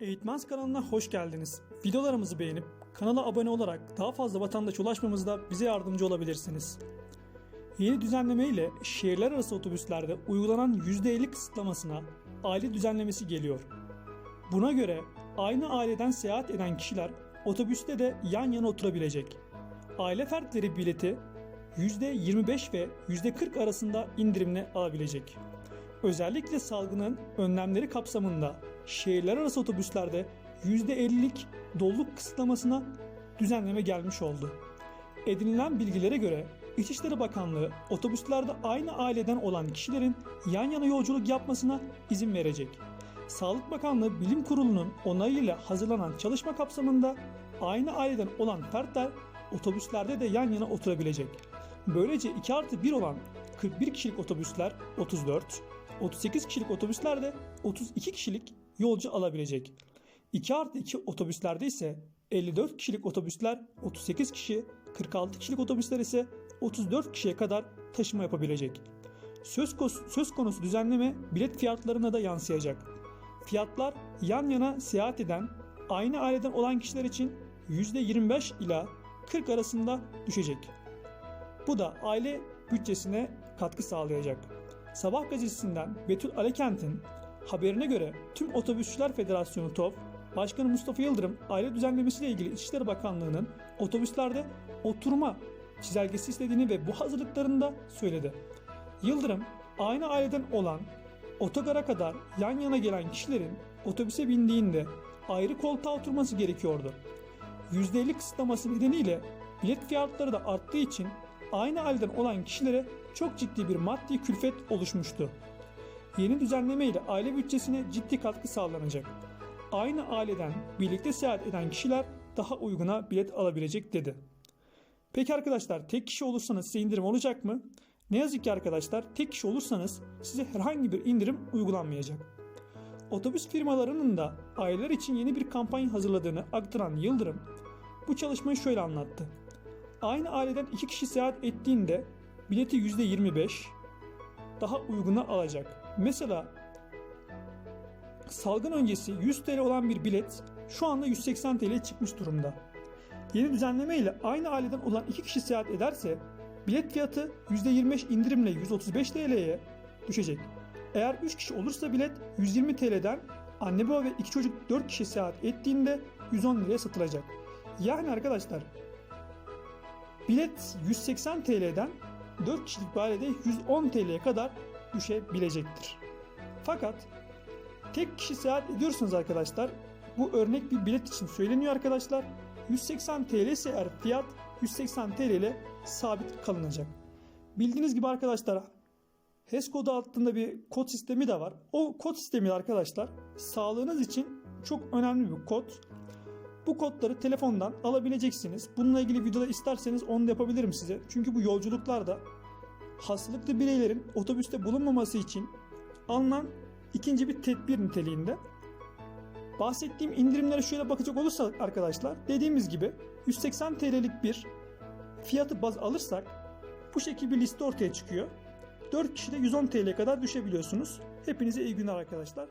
Eğitmens kanalına hoş geldiniz. Videolarımızı beğenip kanala abone olarak daha fazla vatandaş ulaşmamızda bize yardımcı olabilirsiniz. Yeni düzenleme ile şehirler arası otobüslerde uygulanan %50 kısıtlamasına aile düzenlemesi geliyor. Buna göre aynı aileden seyahat eden kişiler otobüste de yan yana oturabilecek. Aile fertleri bileti %25 ve %40 arasında indirimle alabilecek. Özellikle salgının önlemleri kapsamında şehirler arası otobüslerde %50'lik doluluk kısıtlamasına düzenleme gelmiş oldu. Edinilen bilgilere göre İçişleri Bakanlığı otobüslerde aynı aileden olan kişilerin yan yana yolculuk yapmasına izin verecek. Sağlık Bakanlığı Bilim Kurulu'nun onayıyla hazırlanan çalışma kapsamında aynı aileden olan fertler otobüslerde de yan yana oturabilecek. Böylece 2 artı 1 olan 41 kişilik otobüsler 34, 38 kişilik otobüsler de 32 kişilik yolcu alabilecek. 2 artı 2 otobüslerde ise 54 kişilik otobüsler 38 kişi, 46 kişilik otobüsler ise 34 kişiye kadar taşıma yapabilecek. Söz, söz konusu düzenleme bilet fiyatlarına da yansıyacak. Fiyatlar yan yana seyahat eden, aynı aileden olan kişiler için %25 ila 40 arasında düşecek. Bu da aile bütçesine katkı sağlayacak. Sabah gazetesinden Betül Alekent'in haberine göre tüm Otobüsçüler Federasyonu TOF, Başkanı Mustafa Yıldırım aile düzenlemesiyle ilgili İçişleri Bakanlığı'nın otobüslerde oturma çizelgesi istediğini ve bu hazırlıklarını da söyledi. Yıldırım, aynı aileden olan otogara kadar yan yana gelen kişilerin otobüse bindiğinde ayrı koltuğa oturması gerekiyordu. %50 kısıtlaması nedeniyle bilet fiyatları da arttığı için aynı aileden olan kişilere çok ciddi bir maddi külfet oluşmuştu. Yeni düzenleme ile aile bütçesine ciddi katkı sağlanacak. Aynı aileden birlikte seyahat eden kişiler daha uyguna bilet alabilecek dedi. Peki arkadaşlar tek kişi olursanız size indirim olacak mı? Ne yazık ki arkadaşlar tek kişi olursanız size herhangi bir indirim uygulanmayacak. Otobüs firmalarının da aileler için yeni bir kampanya hazırladığını aktaran Yıldırım bu çalışmayı şöyle anlattı. Aynı aileden iki kişi seyahat ettiğinde bileti %25 daha uyguna alacak. Mesela salgın öncesi 100 TL olan bir bilet şu anda 180 TL'ye çıkmış durumda. Yeni düzenleme ile aynı aileden olan iki kişi seyahat ederse bilet fiyatı %25 indirimle 135 TL'ye düşecek. Eğer 3 kişi olursa bilet 120 TL'den anne baba ve iki çocuk 4 kişi seyahat ettiğinde 110 liraya satılacak. Yani arkadaşlar bilet 180 TL'den 4 kişilik bir ailede 110 TL'ye kadar düşebilecektir. Fakat tek kişi seyahat ediyorsunuz arkadaşlar. Bu örnek bir bilet için söyleniyor arkadaşlar. 180 TL ise eğer fiyat 180 TL ile sabit kalınacak. Bildiğiniz gibi arkadaşlar HES kodu altında bir kod sistemi de var. O kod sistemi arkadaşlar sağlığınız için çok önemli bir kod. Bu kodları telefondan alabileceksiniz. Bununla ilgili videoda isterseniz onu da yapabilirim size. Çünkü bu yolculuklarda hastalıklı bireylerin otobüste bulunmaması için alınan ikinci bir tedbir niteliğinde. Bahsettiğim indirimlere şöyle bakacak olursak arkadaşlar dediğimiz gibi 180 TL'lik bir fiyatı baz alırsak bu şekilde bir liste ortaya çıkıyor. 4 kişi de 110 TL kadar düşebiliyorsunuz. Hepinize iyi günler arkadaşlar.